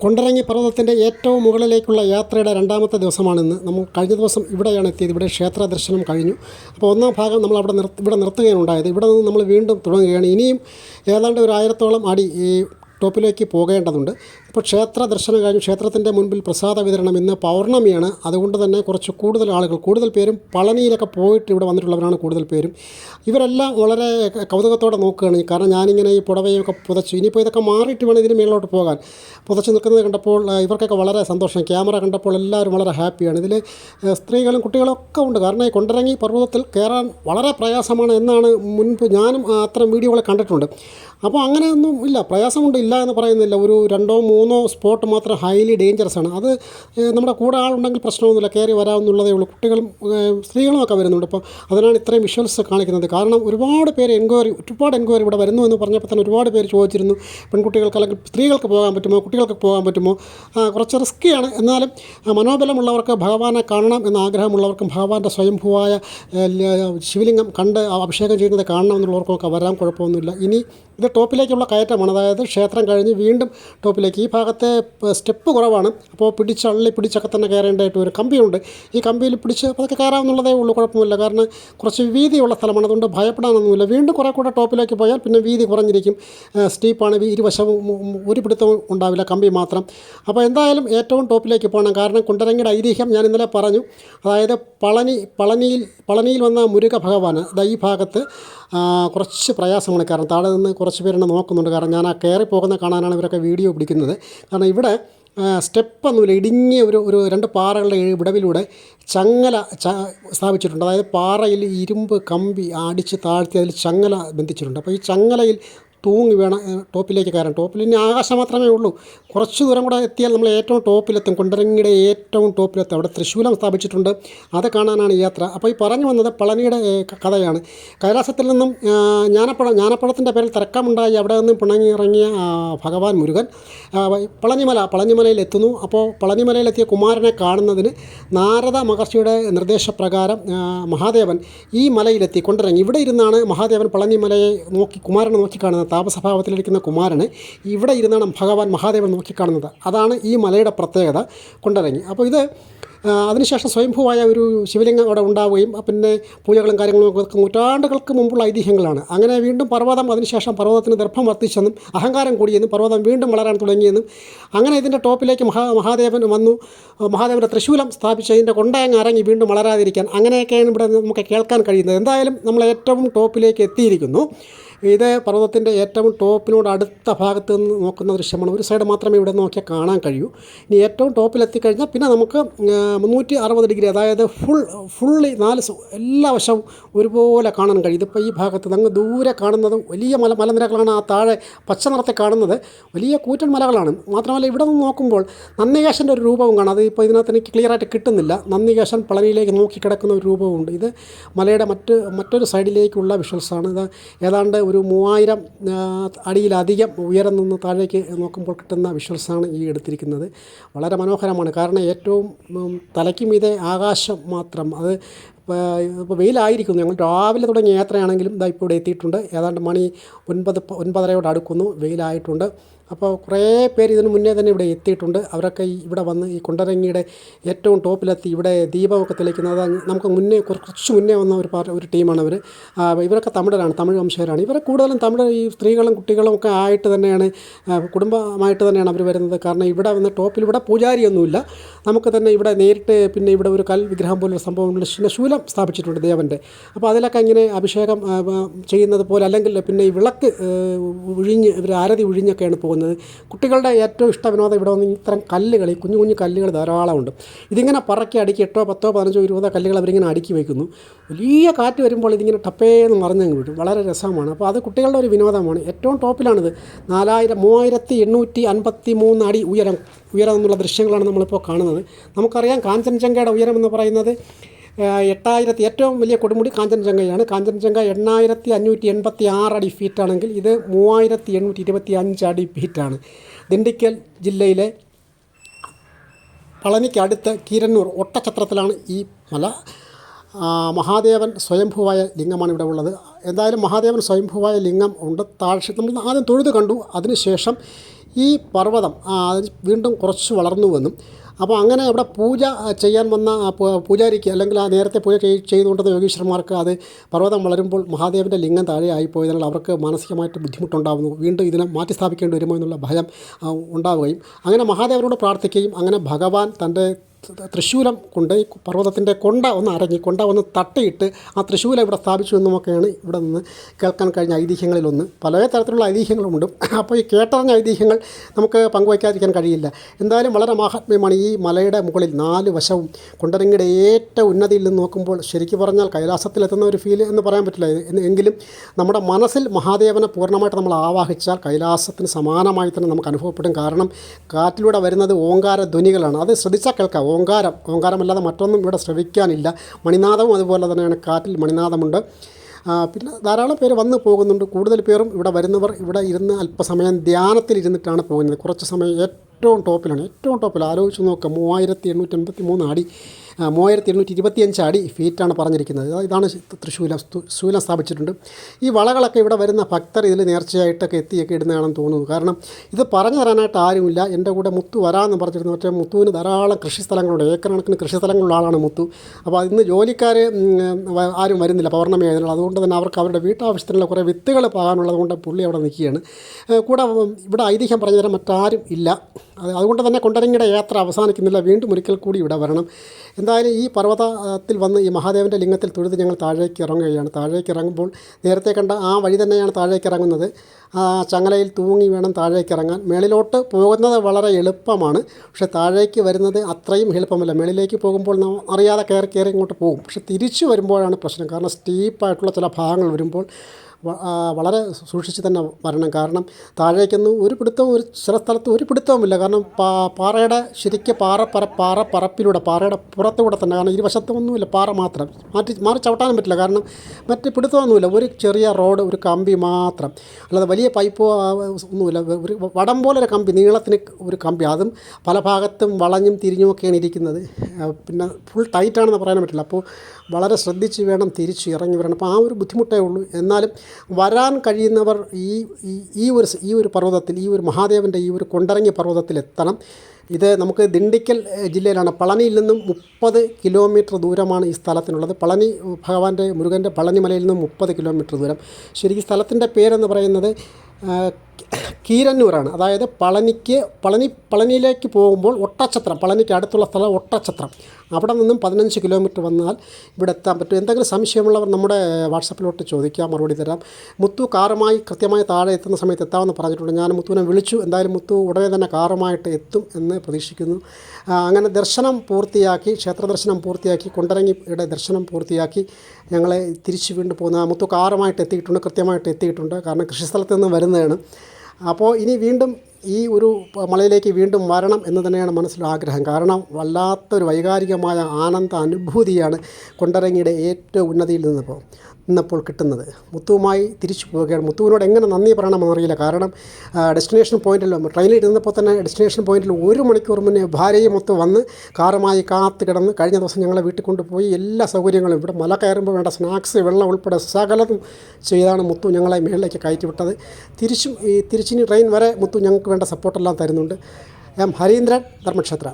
കൊണ്ടരങ്ങി പർവതത്തിന്റെ ഏറ്റവും മുകളിലേക്കുള്ള യാത്രയുടെ രണ്ടാമത്തെ ദിവസമാണിന്ന്. നമ്മൾ കഴിഞ്ഞ ദിവസം ഇവിടെയാണ് എത്തിയത്. ഇവിടെ ക്ഷേത്ര ദർശനം കഴിഞ്ഞു. അപ്പോൾ ഒന്നാം ഭാഗം നമ്മൾ അവിടെ നിർത്തി ഇവിടെ നിർത്തുകയാണ് ഉണ്ടായത്. ഇവിടെ നിന്ന് നമ്മൾ വീണ്ടും തുടങ്ങുകയാണ്. ഇനിയും ഏതാണ്ട് ഒരു ആയിരത്തോളം അടി ഈ ടോപ്പിലേക്ക് പോകേണ്ടതുണ്ട്. ഇപ്പോൾ ക്ഷേത്ര ദർശനം കഴിഞ്ഞു ക്ഷേത്രത്തിന്റെ മുൻപിൽ പ്രസാദ വിതരണം ഇന്ന് പൗർണമിയാണ്. അതുകൊണ്ട് തന്നെ കുറച്ച് കൂടുതൽ ആളുകൾ കൂടുതൽ പേരും പളനിയിലൊക്കെ പോയിട്ട് ഇവിടെ വന്നിട്ടുള്ളവരാണ് കൂടുതൽ പേരും. ഇവരെല്ലാം വളരെ കൗതുകത്തോടെ നോക്കുകയാണ്. കാരണം ഞാനിങ്ങനെ ഈ പുടവയൊക്കെ പുതച്ചു ഇനിയിപ്പോൾ ഇതൊക്കെ മാറിയിട്ട് വേണം ഇതിന് മേളിലോട്ട് പോകാൻ. പുതച്ച് നിൽക്കുന്നത് കണ്ടപ്പോൾ ഇവർക്കൊക്കെ വളരെ സന്തോഷം. ക്യാമറ കണ്ടപ്പോൾ എല്ലാവരും വളരെ ഹാപ്പിയാണ്. ഇതിൽ സ്ത്രീകളും കുട്ടികളും ഒക്കെ ഉണ്ട്. കാരണം ഈ കൊണ്ടിറങ്ങി പർവതത്തിൽ കയറാൻ വളരെ പ്രയാസമാണ് എന്നാണ് മുൻപ് ഞാനും അത്തരം വീഡിയോകളെ കണ്ടിട്ടുണ്ട്. അപ്പോൾ അങ്ങനെയൊന്നും ഇല്ല. പ്രയാസമുണ്ട് ഇല്ല എന്ന് പറയുന്നില്ല. ഒരു രണ്ടോ മൂന്നോ സ്പോട്ട് മാത്രം ഹൈലി ഡേഞ്ചറസ് ആണ്. അത് നമ്മുടെ കൂടെ ആളുണ്ടെങ്കിൽ പ്രശ്നമൊന്നുമില്ല. കയറി വരാമെന്നുള്ളതേ ഉള്ളൂ. കുട്ടികളും സ്ത്രീകളും ഒക്കെ വരുന്നുണ്ട്. അപ്പോൾ അതിനാണ് ഇത്രയും വിഷ്വൽസ് കാണിക്കുന്നത്. കാരണം ഒരുപാട് പേര് എൻക്വയറി ഒരുപാട് എൻക്വയറി ഇവിടെ വരുന്നു എന്ന് പറഞ്ഞപ്പോൾ തന്നെ ഒരുപാട് പേര് ചോദിച്ചിരുന്നു. പെൺകുട്ടികൾക്ക് അല്ലെങ്കിൽ സ്ത്രീകൾക്ക് പോകാൻ പറ്റുമോ? കുട്ടികൾക്ക് പോകാൻ പറ്റുമോ? കുറച്ച് റിസ്ക്കിയാണ് എന്നാലും മനോബലമുള്ളവർക്ക് ഭഗവാനെ കാണണം എന്ന ആഗ്രഹമുള്ളവർക്കും ഭഗവാന്റെ സ്വയംഭൂവായ ശിവലിംഗം കണ്ട് അഭിഷേകം ചെയ്യുന്നത് കാണണം എന്നുള്ളവർക്കൊക്കെ വരാൻ കുഴപ്പമൊന്നുമില്ല. ഇനി ഇത് ടോപ്പിലേക്കുള്ള കയറ്റമാണ്. അതായത് ക്ഷേത്രം കഴിഞ്ഞ് വീണ്ടും ടോപ്പിലേക്ക്. ഈ ഭാഗത്തെ സ്റ്റെപ്പ് കുറവാണ്. അപ്പോൾ പിടിച്ചള്ളി പിടിച്ചൊക്കെ തന്നെ കയറേണ്ടതായിട്ട് ഒരു കമ്പിയുണ്ട്. ഈ കമ്പിയിൽ പിടിച്ച് അതൊക്കെ കയറാമെന്നുള്ളതേ ഉള്ളൂ കുഴപ്പമില്ല കാരണം കുറച്ച് വീതിയുള്ള സ്ഥലമാണ്. അതുകൊണ്ട് ഭയപ്പെടാനൊന്നുമില്ല. വീണ്ടും കുറേ കൂടെ ടോപ്പിലേക്ക് പോയാൽ പിന്നെ വീതി കുറഞ്ഞിരിക്കും. സ്റ്റീപ്പാണ് ഇരുവശവും ഒരു പിടുത്തവും ഉണ്ടാവില്ല കമ്പി മാത്രം. അപ്പോൾ എന്തായാലും ഏറ്റവും ടോപ്പിലേക്ക് പോകണം. കാരണം കുണ്ടരങ്ങിയുടെ ഐതിഹ്യം ഞാൻ ഇന്നലെ പറഞ്ഞു. അതായത് പളനി പളനിയിൽ പളനിയിൽ വന്ന മുരുക ഭഗവാൻ ദാ ഈ ഭാഗത്ത് കുറച്ച് പ്രയാസമാണ്. കാരണം താഴെ നിന്ന് കുറച്ച് പേരെന്നെ നോക്കുന്നുണ്ട്. കാരണം ഞാൻ ആ കയറി പോകുന്ന കാണാനാണ് ഇവരൊക്കെ വീഡിയോ പിടിക്കുന്നത്. കാരണം ഇവിടെ സ്റ്റെപ്പൊന്നുമില്ല ഇടുങ്ങിയ ഒരു ഒരു രണ്ട് പാറകളുടെ വിടവിലൂടെ ചങ്ങല ച സ്ഥാപിച്ചിട്ടുണ്ട്. അതായത് പാറയിൽ ഇരുമ്പ് കമ്പി അടിച്ച് താഴ്ത്തി അതിൽ ചങ്ങല ബന്ധിച്ചിട്ടുണ്ട്. അപ്പോൾ ഈ ചങ്ങലയിൽ തൂങ്ങി വേണം ടോപ്പിലേക്ക് കയറാൻ. ടോപ്പിൽ ഇനി ആകാശം മാത്രമേ ഉള്ളൂ. കുറച്ച് ദൂരം കൂടെ എത്തിയാൽ നമ്മൾ ഏറ്റവും ടോപ്പിലെത്തും. കൊണ്ടരങ്ങിയുടെ ഏറ്റവും ടോപ്പിലെത്തും. അവിടെ തൃശ്ശൂലം സ്ഥാപിച്ചിട്ടുണ്ട്. അത് കാണാനാണ് യാത്ര. അപ്പോൾ ഈ പറഞ്ഞു വന്നത് പളനിയുടെ കഥയാണ്. കൈലാസത്തിൽ നിന്നും ജ്ഞാനപ്പഴം ജ്ഞാനപ്പഴത്തിന്റെ പേരിൽ തിരക്കമുണ്ടായി. അവിടെ നിന്നും പിണങ്ങി ഇറങ്ങിയ ആ, ഭഗവാൻ മുരുകൻ പളനിമല പളനിമലയിൽ എത്തുന്നു. അപ്പോൾ പളനിമലയിലെത്തിയ കുമാരനെ കാണുന്നതിന് നാരദ മഹർഷിയുടെ നിർദ്ദേശപ്രകാരം മഹാദേവൻ ഈ മലയിലെത്തി കൊണ്ടിറങ്ങി. ഇവിടെ ഇരുന്നാണ് മഹാദേവൻ പളനിമലയെ നോക്കി കുമാരനെ നോക്കിക്കാണുന്നത് താപസഭാവത്തിലിരിക്കുന്ന കുമാരനെ ഇവിടെ ഇരുന്നാണ് ഭഗവാൻ മഹാദേവൻ നോക്കിക്കാണുന്നത്. അതാണ് ഈ മലയുടെ പ്രത്യേകത കൊണ്ടിറങ്ങി അപ്പോൾ ഇത് അതിനുശേഷം സ്വയംഭൂവായ ഒരു ശിവലിംഗം അവിടെ ഉണ്ടാവുകയും പിന്നെ പൂജകളും കാര്യങ്ങളും ഒക്കെ നൂറ്റാണ്ടുകൾക്ക് മുമ്പുള്ള ഐതിഹ്യങ്ങളാണ്. അങ്ങനെ വീണ്ടും പർവതം അതിനുശേഷം പർവതത്തിന് ദർഭം വർദ്ധിച്ചെന്നും അഹങ്കാരം കൂടിയെന്നും പർവതം വീണ്ടും വളരാൻ തുടങ്ങിയെന്നും അങ്ങനെ ഇതിന്റെ ടോപ്പിലേക്ക് മഹാ മഹാദേവൻ വന്നു. മഹാദേവന്റെ തൃശൂലം സ്ഥാപിച്ച് അതിന്റെ കൊണ്ടയങ്ങ് ഇറങ്ങി വീണ്ടും വളരാതിരിക്കാൻ അങ്ങനെയൊക്കെയാണ് ഇവിടെ നമുക്ക് കേൾക്കാൻ കഴിയുന്നത്. എന്തായാലും നമ്മൾ ഏറ്റവും ടോപ്പിലേക്ക് എത്തിയിരിക്കുന്നു. ഇത് പർവതത്തിന്റെ ഏറ്റവും ടോപ്പിനോട് അടുത്ത ഭാഗത്ത് നിന്ന് നോക്കുന്ന ദൃശ്യമാണ്. ഒരു സൈഡ് മാത്രമേ ഇവിടെ നോക്കിയാൽ കാണാൻ കഴിയൂ. ഇനി ഏറ്റവും ടോപ്പിൽ എത്തിക്കഴിഞ്ഞാൽ പിന്നെ നമുക്ക് മുന്നൂറ്റി അറുപത് ഡിഗ്രി അതായത് ഫുൾ ഫുള്ളി നാല് എല്ലാ വശവും ഒരുപോലെ കാണാൻ കഴിയും. ഇതിപ്പോൾ ഈ ഭാഗത്ത് അങ്ങ് ദൂരെ കാണുന്നത് വലിയ മല മലനിരകളാണ് ആ താഴെ പച്ച നിറത്തെ കാണുന്നത്. വലിയ കൂറ്റൻ മലകളാണ്. മാത്രമല്ല ഇവിടെ നിന്ന് നോക്കുമ്പോൾ നന്ദികേശന്റെ ഒരു രൂപവും കാണാം. അത് ഇപ്പോൾ ഇതിനകത്ത് എനിക്ക് ക്ലിയറായിട്ട് കിട്ടുന്നില്ല. നന്ദികേശൻ പളനിയിലേക്ക് നോക്കി കിടക്കുന്ന ഒരു രൂപവുമുണ്ട്. ഇത് മലയുടെ മറ്റ് മറ്റൊരു സൈഡിലേക്കുള്ള വിഷ്വൽസാണ് ഇത് ഏതാണ്ട് ഒരു മൂവായിരം ആ, അടിയിലധികം ഉയരം നിന്ന് താഴേക്ക് നോക്കുമ്പോൾ കിട്ടുന്ന വിഷ്വൽസാണ് ഈ എടുത്തിരിക്കുന്നത്. വളരെ മനോഹരമാണ്. കാരണം ഏറ്റവും തലയ്ക്ക് മീതെ ആകാശം മാത്രം അത് ഇപ്പോൾ വെയിലായിരിക്കുന്നു. ഞങ്ങൾ രാവിലെ തുടങ്ങിയ യാത്രയാണെങ്കിലും ഇതാ ഇപ്പോൾ ഇവിടെ എത്തിയിട്ടുണ്ട്. ഏതാണ്ട് മണി ഒൻപത് ഒൻപതരയോട് അടുക്കുന്നു. വെയിലായിട്ടുണ്ട്. അപ്പോൾ കുറേ പേര് ഇതിന് മുന്നേ തന്നെ ഇവിടെ എത്തിയിട്ടുണ്ട്. അവരൊക്കെ ഇവിടെ വന്ന് ഈ കുണ്ടരങ്ങിയുടെ ഏറ്റവും ടോപ്പിലെത്തി ഇവിടെ ദീപമൊക്കെ തെളിക്കുന്നത് നമുക്ക് മുന്നേ കുറച്ച് മുന്നേ വന്ന ഒരു പാർട്ടി ഒരു ടീമാണ് അവർ ഇവരൊക്കെ തമിഴരാണ് തമിഴ് വംശജരാണ്. ഇവരെ കൂടുതലും തമിഴ് ഈ സ്ത്രീകളും കുട്ടികളും ഒക്കെ ആയിട്ട് തന്നെയാണ് കുടുംബമായിട്ട് തന്നെയാണ് അവർ വരുന്നത്. കാരണം ഇവിടെ വന്ന ടോപ്പിൽ ഇവിടെ പൂജാരിയൊന്നുമില്ല. നമുക്ക് തന്നെ ഇവിടെ നേരിട്ട് പിന്നെ ഇവിടെ ഒരു കൽ വിഗ്രഹം പോലൊരു സംഭവം ഉണ്ട്. ശൂലം സ്ഥാപിച്ചിട്ടുണ്ട് ദേവന്റെ. അപ്പോൾ അതിലൊക്കെ ഇങ്ങനെ അഭിഷേകം ചെയ്യുന്നത് പോലെ അല്ലെങ്കിൽ പിന്നെ ഈ വിളക്ക് ഉഴിഞ്ഞ് ഇവർ ആരതി ഉഴിഞ്ഞൊക്കെയാണ് പോകുന്നത്. കുട്ടികളുടെ ഏറ്റവും ഇഷ്ട വിനോദം ഇവിടെ വന്ന് ഇത്തരം കല്ലുകൾ ഈ കുഞ്ഞു കുഞ്ഞു കല്ലുകൾ ധാരാളമുണ്ട്. ഇതിങ്ങനെ പറക്കി അടുക്കി എട്ടോ പത്തോ പതിനഞ്ചോ ഇരുപതോ കല്ലുകൾ അവരിങ്ങനെ അടുക്കി വയ്ക്കുന്നു. വലിയ കാറ്റ് വരുമ്പോൾ ഇതിങ്ങനെ ടപ്പേന്ന് മറിഞ്ഞങ്ങ് വിടും വളരെ രസമാണ്. അപ്പോൾ അത് കുട്ടികളുടെ ഒരു വിനോദമാണ്. ഏറ്റവും ടോപ്പിലാണിത്. നാലായിരം മൂവായിരത്തി എണ്ണൂറ്റി അൻപത്തി മൂന്ന് അടി ഉയരം ഉയരം എന്നുള്ള ദൃശ്യങ്ങളാണ് നമ്മളിപ്പോൾ കാണുന്നത്. നമുക്കറിയാം കാഞ്ചൻജംഗയുടെ ഉയരം എന്ന് പറയുന്നത് എട്ടായിരത്തി ഏറ്റവും വലിയ കൊടുമുടി കാഞ്ചൻജംഗയാണ്. കാഞ്ചൻജംഗ എണ്ണായിരത്തി അഞ്ഞൂറ്റി എൺപത്തി ആറ് അടി ഫീറ്റാണെങ്കിൽ ഇത് മൂവായിരത്തി എണ്ണൂറ്റി ഇരുപത്തി അഞ്ച് അടി ഫീറ്റാണ്. ദിണ്ടിക്കൽ ജില്ലയിലെ പളനിക്കടുത്ത് കീരന്നൂർ ഒട്ടച്ചത്രത്തിലാണ് ഈ മല. മഹാദേവൻ സ്വയംഭൂവായ ലിംഗമാണ് ഇവിടെ ഉള്ളത്. എന്തായാലും മഹാദേവൻ സ്വയംഭൂവായ ലിംഗം ഉണ്ട്. താഴ്ച നമ്മൾ ആദ്യം തൊഴുത് കണ്ടു. അതിനുശേഷം ഈ പർവതം വീണ്ടും കുറച്ച് വളർന്നു വളർന്നുവെന്നും അപ്പോൾ അങ്ങനെ അവിടെ പൂജ ചെയ്യാൻ വന്ന പൂജാരിക്ക് അല്ലെങ്കിൽ ആ നേരത്തെ പൂജ ചെയ്- ചെയ്തുകൊണ്ടിരുന്ന യോഗീശ്വരന്മാർക്ക് അത് പർവതം വളരുമ്പോൾ മഹാദേവന്റെ ലിംഗം താഴെ ആയിപ്പോയതിനാൽ അവർക്ക് മാനസികമായിട്ട് ബുദ്ധിമുട്ടുണ്ടാകുന്നു വീണ്ടും ഇതിനെ മാറ്റി സ്ഥാപിക്കേണ്ടി വരുമോ എന്നുള്ള ഭയം ഉണ്ടാവുകയും അങ്ങനെ മഹാദേവനോട് പ്രാർത്ഥിക്കുകയും അങ്ങനെ ഭഗവാൻ തന്റെ തൃശ്ശൂലം കൊണ്ട് ഈ പർവതത്തിന്റെ കൊണ്ട ഒന്ന് അരങ്ങി കൊണ്ട ഒന്ന് തട്ടിയിട്ട് ആ തൃശ്ശൂലം ഇവിടെ സ്ഥാപിച്ചു എന്നുമൊക്കെയാണ് ഇവിടെ നിന്ന് കേൾക്കാൻ കഴിഞ്ഞ ഐതിഹ്യങ്ങളിലൊന്ന്. പല തരത്തിലുള്ള ഐതിഹ്യങ്ങളുമുണ്ട്. അപ്പോൾ ഈ കേട്ടറിഞ്ഞ ഐതിഹ്യങ്ങൾ നമുക്ക് പങ്കുവയ്ക്കാതിരിക്കാൻ കഴിയില്ല. എന്തായാലും വളരെ മാഹാത്മ്യമാണ് ഈ മലയുടെ മുകളിൽ നാല് വശവും കൊണ്ടരങ്ങിയുടെ ഏറ്റവും ഉന്നതിയിൽ നിന്ന് നോക്കുമ്പോൾ ശരിക്കും പറഞ്ഞാൽ കൈലാസത്തിലെത്തുന്ന ഒരു ഫീൽ എന്ന് പറയാൻ പറ്റില്ല. എങ്കിലും നമ്മുടെ മനസ്സിൽ മഹാദേവനെ പൂർണമായിട്ട് നമ്മൾ ആവാഹിച്ചാൽ കൈലാസത്തിന് സമാനമായി തന്നെ നമുക്ക് അനുഭവപ്പെടും. കാരണം കാറ്റിലൂടെ വരുന്നത് ഓങ്കാര ധ്വനികളാണ്. അത് ശ്രദ്ധിച്ചാൽ കേൾക്കാം. ഓങ്കാരം ഓങ്കാരമല്ലാതെ മറ്റൊന്നും ഇവിടെ ശ്രവിക്കാനില്ല. മണിനാഥവും അതുപോലെ തന്നെയാണ് കാറ്റിൽ മണിനാദമുണ്ട് ആ, പിന്നെ ധാരാളം പേര് വന്ന് പോകുന്നുണ്ട്. കൂടുതൽ പേരും ഇവിടെ വരുന്നവർ ഇവിടെ ഇരുന്ന് അല്പസമയം ധ്യാനത്തിൽ ഇരുന്നിട്ടാണ് പോകുന്നത്. കുറച്ച് സമയം ഏറ്റവും ടോപ്പിലാണ്. ഏറ്റവും ടോപ്പിൽ ആലോചിച്ച് നോക്കുക മൂവായിരത്തി എണ്ണൂറ്റി എൺപത്തി മൂന്ന് അടി മൂവായിരത്തി എണ്ണൂറ്റി ഇരുപത്തിയഞ്ച് അടി ഫീറ്റാണ് പറഞ്ഞിരിക്കുന്നത്. ഇതാണ് തൃശ്ശൂലം ശൂലം സ്ഥാപിച്ചിട്ടുണ്ട്. ഈ വളകളൊക്കെ ഇവിടെ വരുന്ന ഭക്തർ ഇതിൽ നേർച്ചയായിട്ടൊക്കെ എത്തിയൊക്കെ ഇടുന്നതാണെന്ന് തോന്നുന്നു. കാരണം ഇത് പറഞ്ഞു തരാനായിട്ട് ആരുമില്ല. എന്റെ കൂടെ മുത്തു വരാമെന്ന് പറഞ്ഞിരുന്നു. പക്ഷേ മുത്തുവിന് ധാരാളം കൃഷി സ്ഥലങ്ങളുണ്ട് ഏക്കർ കണക്കിന് കൃഷിസ്ഥലങ്ങളുള്ള ആളാണ് മുത്തു. അപ്പോൾ ഇന്ന് ജോലിക്കാർ ആരും വരുന്നില്ല പൗർണമി ആയതിനാൽ. അതുകൊണ്ട് തന്നെ അവർക്ക് അവരുടെ വീട്ടാവശ്യത്തിനുള്ള കുറേ വിത്തുകൾ പാകാനുള്ളത് കൊണ്ട് പുള്ളി അവിടെ നിൽക്കുകയാണ്. കൂടെ ഇവിടെ ഐതിഹ്യം പറഞ്ഞു തരാൻ മറ്റാരും ഇല്ല. അത് അതുകൊണ്ട് തന്നെ കൊണ്ടരങ്ങിയുടെ യാത്ര അവസാനിക്കുന്നില്ല. വീണ്ടും ഒരിക്കൽ കൂടി ഇവിടെ വരണം. എന്തായാലും ഈ പർവതത്തിൽ വന്ന് ഈ മഹാദേവന്റെ ലിംഗത്തിൽ തൊഴുത് ഞങ്ങൾ താഴേക്ക് ഇറങ്ങുകയാണ്. താഴേക്ക് ഇറങ്ങുമ്പോൾ നേരത്തെ കണ്ട ആ വഴി തന്നെയാണ് താഴേക്ക് ഇറങ്ങുന്നത്. ചങ്ങലയിൽ തൂങ്ങി വേണം താഴേക്ക് ഇറങ്ങാൻ. മേളിലോട്ട് പോകുന്നത് വളരെ എളുപ്പമാണ്. പക്ഷേ താഴേക്ക് വരുന്നത് അത്രയും എളുപ്പമല്ല. മേളിലേക്ക് പോകുമ്പോൾ നാം അറിയാതെ കയറി കയറി ഇങ്ങോട്ട് പോകും. പക്ഷേ തിരിച്ചു വരുമ്പോഴാണ് പ്രശ്നം. കാരണം സ്റ്റീപ്പായിട്ടുള്ള ചില ഭാഗങ്ങൾ വരുമ്പോൾ വളരെ സൂക്ഷിച്ച് തന്നെ വരണം. കാരണം താഴേക്കൊന്നും ഒരു പിടുത്തവും ഒരു ചില സ്ഥലത്ത് ഒരു പിടുത്തവുമില്ല. കാരണം പാ പാറയുടെ ശരിക്കും പാറ പറ പാറ പറപ്പിലൂടെ പാറയുടെ പുറത്തുകൂടെ തന്നെ. കാരണം ഇരുവശത്തൊന്നുമില്ല പാറ മാത്രം. മാറ്റി മാറി ചവിട്ടാനും പറ്റില്ല. കാരണം മറ്റ് പിടുത്തമൊന്നുമില്ല. ഒരു ചെറിയ റോഡ് ഒരു കമ്പി മാത്രം. അല്ലാതെ വലിയ പൈപ്പോ ഒന്നുമില്ല. ഒരു വടം പോലെ ഒരു കമ്പി നീളത്തിന് ഒരു കമ്പി. അതും പല ഭാഗത്തും വളഞ്ഞും തിരിഞ്ഞുമൊക്കെയാണ് ഇരിക്കുന്നത്. പിന്നെ ഫുൾ ടൈറ്റാണെന്ന് പറയാൻ പറ്റില്ല. അപ്പോൾ വളരെ ശ്രദ്ധിച്ച് വേണം തിരിച്ച് ഇറങ്ങി വരണം. അപ്പോൾ ആ ഒരു ബുദ്ധിമുട്ടേ ഉള്ളൂ. എന്നാലും വരാൻ കഴിയുന്നവർ ഈ ഈ- ഒരു ഈ ഒരു പർവതത്തിൽ ഈ ഒരു മഹാദേവന്റെ ഈ ഒരു കൊണ്ടിറങ്ങിയ പർവതത്തിൽ എത്തണം ഇത് നമുക്ക് ദിണ്ടിക്കൽ ജില്ലയിലാണ്. പളനിയിൽ നിന്നും മുപ്പത് കിലോമീറ്റർ ദൂരമാണ് ഈ സ്ഥലത്തിനുള്ളത്. പളനി ഭഗവാന്റെ മുരുകന്റെ പളനി മലയിൽ നിന്നും മുപ്പത് കിലോമീറ്റർ ദൂരം. ശരിക്കും സ്ഥലത്തിന്റെ പേരെന്ന് പറയുന്നത് കീരന്നൂരാണ്. അതായത് പളനിക്ക് പളനി പളനിയിലേക്ക് പോകുമ്പോൾ ഒട്ടച്ചത്രം പളനിക്ക് അടുത്തുള്ള സ്ഥലം ഒട്ടച്ചത്രം അവിടെ നിന്നും പതിനഞ്ച് കിലോമീറ്റർ വന്നാൽ ഇവിടെ എത്താൻ പറ്റും. എന്തെങ്കിലും സംശയമുള്ളവർ നമ്മുടെ വാട്സപ്പിലോട്ട് ചോദിക്കാം മറുപടി തരാം. മുത്തു കാറുമായി കൃത്യമായി താഴെ എത്തുന്ന സമയത്ത് എത്താമെന്ന് പറഞ്ഞിട്ടുണ്ട്. ഞാൻ മുത്തുവിനെ വിളിച്ചു. എന്തായാലും മുത്തു ഉടനെ തന്നെ കാറുമായിട്ട് എത്തും എന്ന് പ്രതീക്ഷിക്കുന്നു. അങ്ങനെ ദർശനം പൂർത്തിയാക്കി ക്ഷേത്ര ദർശനം പൂർത്തിയാക്കി കൊണ്ടരങ്ങിയുടെ ദർശനം പൂർത്തിയാക്കി ഞങ്ങളെ തിരിച്ചു വീണ്ടും പോകുന്ന. മുത്തു കാറുമായിട്ട് എത്തിയിട്ടുണ്ട് കൃത്യമായിട്ട് എത്തിയിട്ടുണ്ട്. കാരണം കൃഷിസ്ഥലത്ത് നിന്ന് വരുന്നതാണ്. അപ്പോൾ ഇനി വീണ്ടും ഈ ഒരു മലയിലേക്ക് വീണ്ടും വരണം എന്ന് തന്നെയാണ് മനസ്സിൽ ആഗ്രഹം. കാരണം വല്ലാത്തൊരു വൈകാരികമായ ആനന്ദ അനുഭൂതിയാണ് കൊണ്ടരങ്ങിയുടെ ഏറ്റവും ഉന്നതിയിൽ നിന്നപ്പോൾ. നിന്നപ്പോൾ കിട്ടുന്നത്. മുത്തുവുമായി തിരിച്ചു പോവുകയാണ്. മുത്തുവിനോട് എങ്ങനെ നന്ദി പറയണമെന്നറിയില്ല കാരണം ഡെസ്റ്റിനേഷൻ പോയിന്റിൽ ട്രെയിനിൽ ഇരുന്നപ്പോൾ തന്നെ ഡെസ്റ്റിനേഷൻ പോയിന്റിൽ ഒരു മണിക്കൂർ മുന്നേ ഭാര്യയും മുത്ത് വന്ന് കാറുമായി കാത്ത് കിടന്ന് കഴിഞ്ഞ ദിവസം ഞങ്ങളെ വീട്ടിൽ കൊണ്ടുപോയി എല്ലാ സൗകര്യങ്ങളും ഇവിടെ മല കയറുമ്പോൾ വേണ്ട സ്നാക്സ് വെള്ളം ഉൾപ്പെടെ സകലതും ചെയ്താണ് മുത്തു ഞങ്ങളെ മേളിലേക്ക് കയറ്റി വിട്ടത്. തിരിച്ചും ഈ തിരിച്ചിനി ട്രെയിൻ വരെ മുത്തു ഞങ്ങൾക്ക് വേണ്ട സപ്പോർട്ടെല്ലാം തരുന്നുണ്ട്. എം ഹരീന്ദ്രൻ ധർമ്മക്ഷേത്ര.